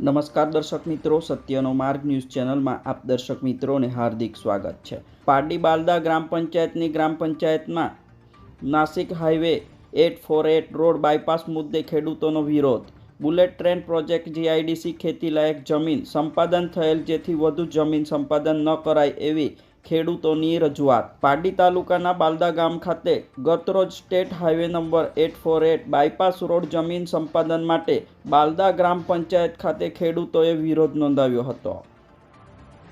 નમસ્કાર દર્શક મિત્રો, સત્યનો માર્ગ ન્યૂઝ ચેનલમાં આપ દર્શક મિત્રોને હાર્દિક સ્વાગત છે. પારડી બાલદા ગ્રામ પંચાયતની ગ્રામ પંચાયતમાં Nashik highway eight four eight road bypass મુદ્દે ખેડૂતોનો વિરોધ. બુલેટ ટ્રેન પ્રોજેક્ટ જીઆઈડીસી ખેતીલાયક જમીન સંપાદન થયેલ જેથી વધુ જમીન સંપાદન ન કરાય એવી ખેડૂતોની રજૂઆત. પારડી તાલુકાના બાલદા ગામ ખાતે ગતરોજ state highway number eight four eight bypass road જમીન સંપાદન માટે બાલદા ગ્રામ પંચાયત ખાતે ખેડૂતોએ વિરોધ નોંધાવ્યો હતો.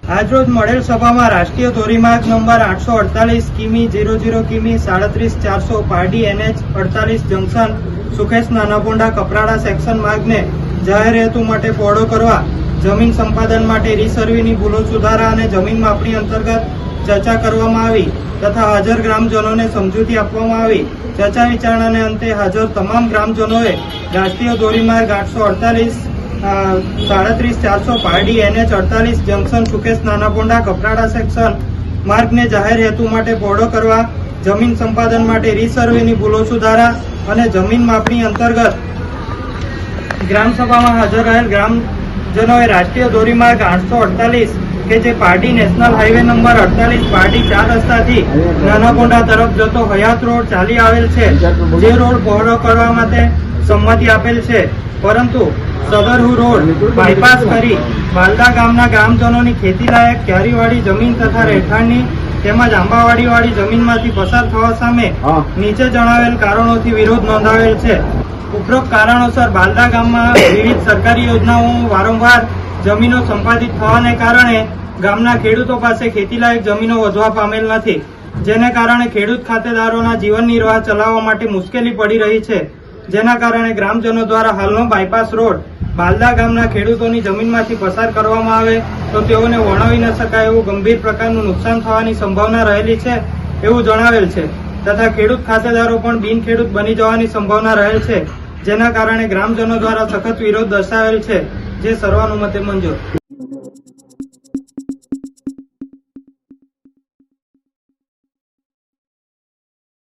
આજરોજ મળેલ સભામાં રાષ્ટ્રીય ધોરીમાર્ગ નંબર આઠસો અડતાલીસ કિમી ઝીરો ઝીરો કિમી સાડત્રીસ ચારસો પારડી એનએચ અડતાલીસ જંકશન સુખેશ નાનાપોંડા કપરાડા સેક્શન માર્ગને જાહેર હેતુ માટે પહોળો કરવા જમીન સંપાદન માટે રીસર્વેની ભૂલો સુધારા અને જમીન માપણી અંતર્ગત ચર્ચા કરવામાં આવી તથા હાજર ગ્રામજનોને સમજૂતી આપવામાં આવી. ચર્ચા વિચારણાને અંતે હાજર તમામ ગ્રામજનોએ રાષ્ટ્રીય ધોરીમાર્ગ આઠસો અડતાલીસ સાડત્રીસ ચારસો પારડી એનએચ અડતાલીસ જંકશન સુકેશ નાનાપોંડા કપરાડા સેક્શન માર્ગને જાહેર હેતુ માટે પહોળો કરવા, જમીન સંપાદન માટે રીસર્વેની ભૂલો સુધારા અને જમીન માપણી અંતર્ગત ગ્રામસભામાં હાજર રહેલ ગ્રામજનોએ રાષ્ટ્રીય ધોરીમાર્ગ આઠસો અડતાલીસ કે જે પાર્ટી નેશનલ હાઈવે નંબર અડતાલીસ પાર્ટી ચાર રસ્તાથી નાનાકોંડા તરફ જતો હયાત રોડ ચાલી આવેલ છે. જે રોડ પહોળો કરવા માટે સંમતિ આપેલ છે. પરંતુ સદરહુ રોડ બાયપાસ કરી બાલદા ગામના ગ્રામજનોની ખેતીલાયક ક્યારીવાળી જમીન તથા રહેઠાણની તેમજ આંબાવાડીવાળી જમીનમાંથી પસાર થવા સામે નીચે જણાવેલ કારણોથી વિરોધ નોંધાવેલ છે. ઉપરોક્ત કારણોસર બાલદા ગામમાં વિવિધ સરકારી યોજનાઓ વારંવાર જમીનો સંપાદિત થવાને કારણે ગામના ખેડૂતો પાસે ખેતીલાયક જમીનો વધવા પામેલ નથી, જેને કારણે ખેડૂત ખાતેદારોના જીવન નિર્વાહ ચલાવવા માટે મુશ્કેલી પડી રહી છે. જેના કારણે ગ્રામજનો દ્વારા હાલનો બાયપાસ રોડ બાલદા ગામના ખેડૂતોની જમીનમાંથી પસાર કરવામાં આવે તો તેઓને વર્ણવી ન શકાય એવું ગંભીર પ્રકારનું નુકસાન થવાની સંભાવના રહેલી છે એવું જણાવેલ છે. તથા ખેડૂત ખાતેદારો પણ બિનખેડૂત બની જવાની સંભાવના રહેલ છે. જેના કારણે ગ્રામજનો દ્વારા સખત વિરોધ દર્શાવેલ છે જે સર્વાનુમતે મંજૂર.